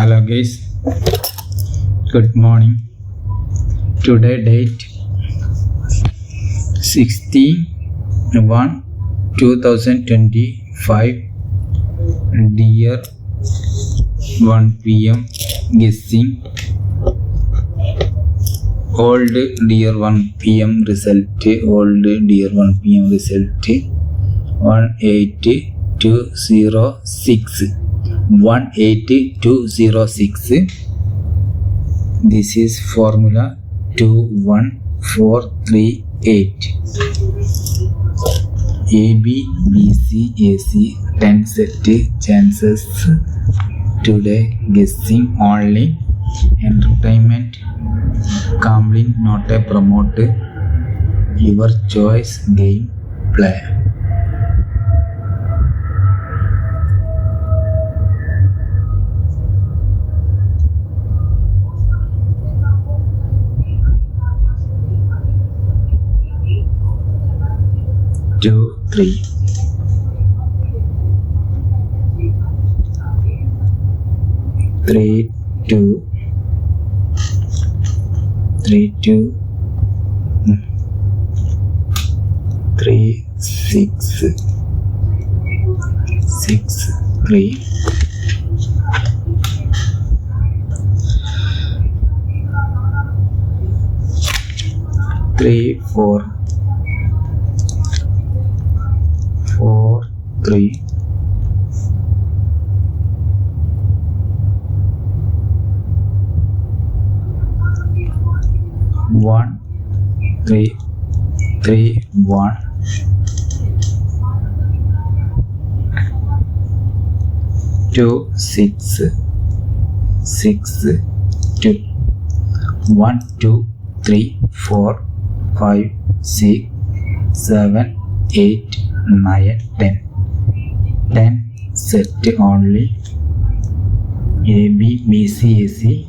hello guys good morning today date 16 1 2025 dear 1 pm guessing old dear 1 pm result old dear 1 pm result 18206 18206 this is formula 21438 AB BC AC 10 set chances. Today guessing only. Entertainment. Gambling not a promote. Your choice game play two, three. Three, two. Three, two. Three, six. Six, three. Three, four. Four, three. One, three, three, one. Two, six, six, two. One, two, three, four, five, six, seven, eight, nine, ten. Ten set only. A B B C A C.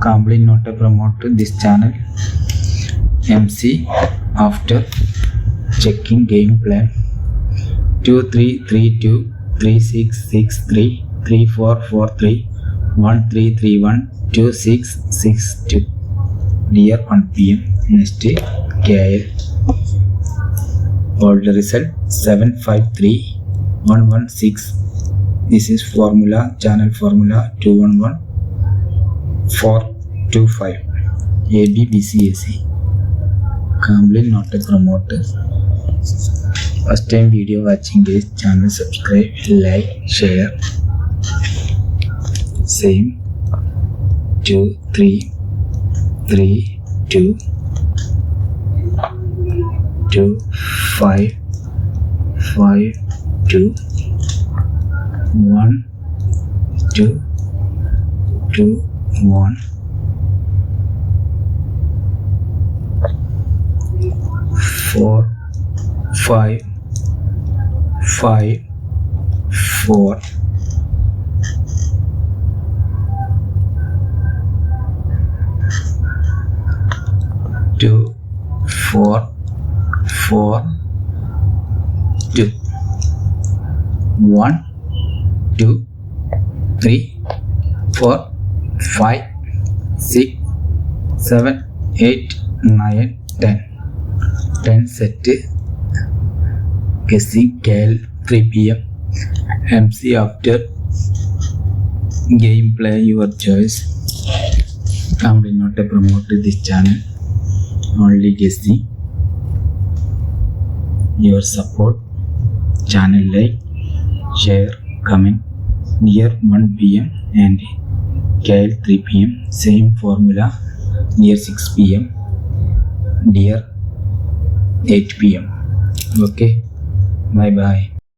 Complete not to promote this channel. MC after checking game plan. Two three three two three six six three three four four three one three three one two six six two. Dear 1 PM next KL old result 753116 this is formula channel formula 211 425 ABBCAC complete not a promoter first time video watching this channel subscribe like share. Same. 2 3 3 2 two five five two. One. Two. Two. One. Four. Five. Five. Four. Two. Four. Four. Two one two three four five six seven eight nine ten. Ten set. Guessing KL 3 pm MC after gameplay your choice. Company not promote this channel. Only guessing. Your support. Channel like share coming near 1 pm and KL 3 pm same formula near 6 pm near 8 pm okay bye bye